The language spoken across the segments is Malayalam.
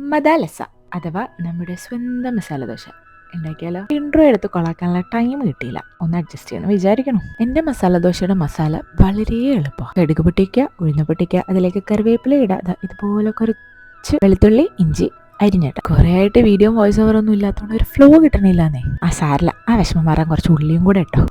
മദാലസ അഥവാ നമ്മുടെ സ്വന്തം മസാല ദോശ. ഉണ്ടാക്കിയാലോ? ഇൻട്രോ എടുത്ത് കൊളാക്കാനുള്ള ടൈം കിട്ടിയില്ല. ഒന്ന് അഡ്ജസ്റ്റ് ചെയ്യണം വിചാരിക്കണം. എന്റെ മസാല ദോശയുടെ മസാല വളരെ എളുപ്പമാണ് കടുക് പൊട്ടിക്കുക ഉഴുന്ന് പൊട്ടിക്കുക അതിലേക്ക് കറിവേപ്പില ഇടാതെ ഇതുപോലെ കുറച്ച് വെളുത്തുള്ളി ഇഞ്ചി അരിഞ്ഞിട്ട്. കുറേ ആയിട്ട് വീഡിയോ വോയിസ് ഓവർ ഒന്നും ഇല്ലാത്തതുകൊണ്ട് ഒരു ഫ്ലോ കിട്ടണില്ലെന്നേ. ആ സാരില്ല. ആ വിഷമം മാറാൻ കുറച്ച് ഉള്ളിയും കൂടെ ഇട്ടോ.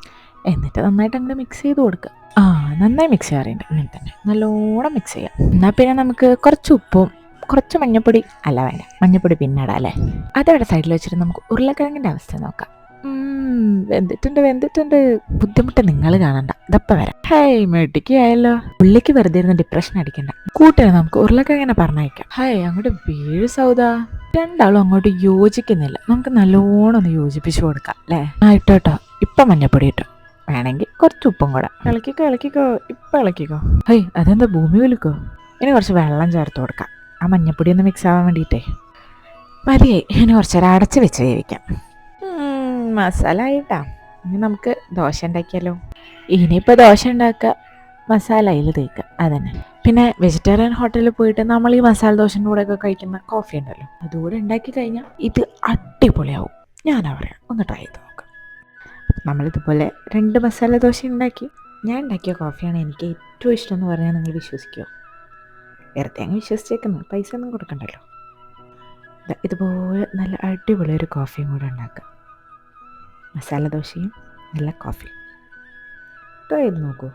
എന്നിട്ട് നന്നായിട്ട് അങ്ങോട്ട് മിക്സ് ചെയ്ത് കൊടുക്കുക. ആ നന്നായി മിക്സ് ചെയ്യാറുണ്ട്. ഇങ്ങനെ തന്നെ. നല്ലോണം മിക്സ് ചെയ്യാം. എന്നാൽ പിന്നെ നമുക്ക് കുറച്ച് ഉപ്പും കുറച്ച് മഞ്ഞപ്പൊടി അല്ല വേണ്ട മഞ്ഞപ്പൊടി പിന്നിടാം അല്ലേ? അതവിടെ സൈഡിൽ വെച്ചിട്ട് നമുക്ക് ഉരുളക്കിഴങ്ങിന്റെ അവസ്ഥ നോക്കാം. വെന്തിട്ടുണ്ട് വെന്തിട്ടുണ്ട്. ബുദ്ധിമുട്ട് നിങ്ങൾ കാണണ്ട ഇതപ്പം വരാം. ഹായ് മെട്ടിക്ക് ആയല്ലോ ഉള്ളിക്ക് വെറുതെ ഇരുന്ന് ഡിപ്രഷൻ അടിക്കണ്ട. കൂട്ടുകാരെ നമുക്ക് ഉരുളക്കിഴങ്ങനെ പറഞ്ഞയക്കാം. ഹായ് അങ്ങോട്ട് വീഴ് സൗദ. രണ്ടാളും അങ്ങോട്ട് യോജിക്കുന്നില്ല. നമുക്ക് നല്ലോണം ഒന്ന് യോജിപ്പിച്ചു കൊടുക്കാം അല്ലേ? ആ ഇട്ടോ കേട്ടോ ഇപ്പം മഞ്ഞപ്പൊടി ഇട്ടോ. വേണമെങ്കിൽ കുറച്ച് ഉപ്പും കൂടെ. ഇളക്കിക്കോ ഇളക്കിക്കോ ഇപ്പം ഇളക്കിക്കോ. ഹൈ അതെന്താ ഭൂമി വിളിക്കോ ഇനി കുറച്ച് വെള്ളം ചേർത്ത് കൊടുക്കാം. ആ മഞ്ഞപ്പൊടി ഒന്ന് മിക്സ് ആവാൻ വേണ്ടിയിട്ടേ. മതിയായി. ഇനി കുറച്ചേരം അടച്ച് വെച്ച് വേവിക്കാം. മസാല ആയിട്ടാ. ഇനി നമുക്ക് ദോശ ഉണ്ടാക്കിയാലോ? ഇനിയിപ്പോൾ ദോശ ഉണ്ടാക്കുക മസാല അതിൽ തേക്കുക. അതന്നെ. പിന്നെ വെജിറ്റേറിയൻ ഹോട്ടലിൽ പോയിട്ട് നമ്മൾ ഈ മസാല ദോശന്റെ കൂടെ ഒക്കെ കഴിക്കുന്ന കോഫി ഉണ്ടല്ലോ. അതുകൂടെ ഉണ്ടാക്കി കഴിഞ്ഞാൽ ഇത് അടിപൊളിയാവും. ഞാനാ പറയാം ഒന്ന് ട്രൈ ചെയ്ത് നോക്കാം. നമ്മളിതുപോലെ രണ്ട് മസാല ദോശ ഉണ്ടാക്കി. ഞാൻ ഉണ്ടാക്കിയ കോഫിയാണ് എനിക്ക് ഏറ്റവും ഇഷ്ടം എന്ന് പറഞ്ഞാൽ നിങ്ങൾ വിശ്വസിക്കുമോ വെറുതെ അങ്ങ് വിശ്വസിച്ചേക്കുന്നു. പൈസ ഒന്നും കൊടുക്കണ്ടല്ലോ ഇതുപോലെ നല്ല അടിപൊളി ഒരു കോഫിയും കൂടെ ഉണ്ടാക്കുക മസാല ദോശയും നല്ല കോഫി ട്രൈ ചെയ്ത് നോക്കൂ.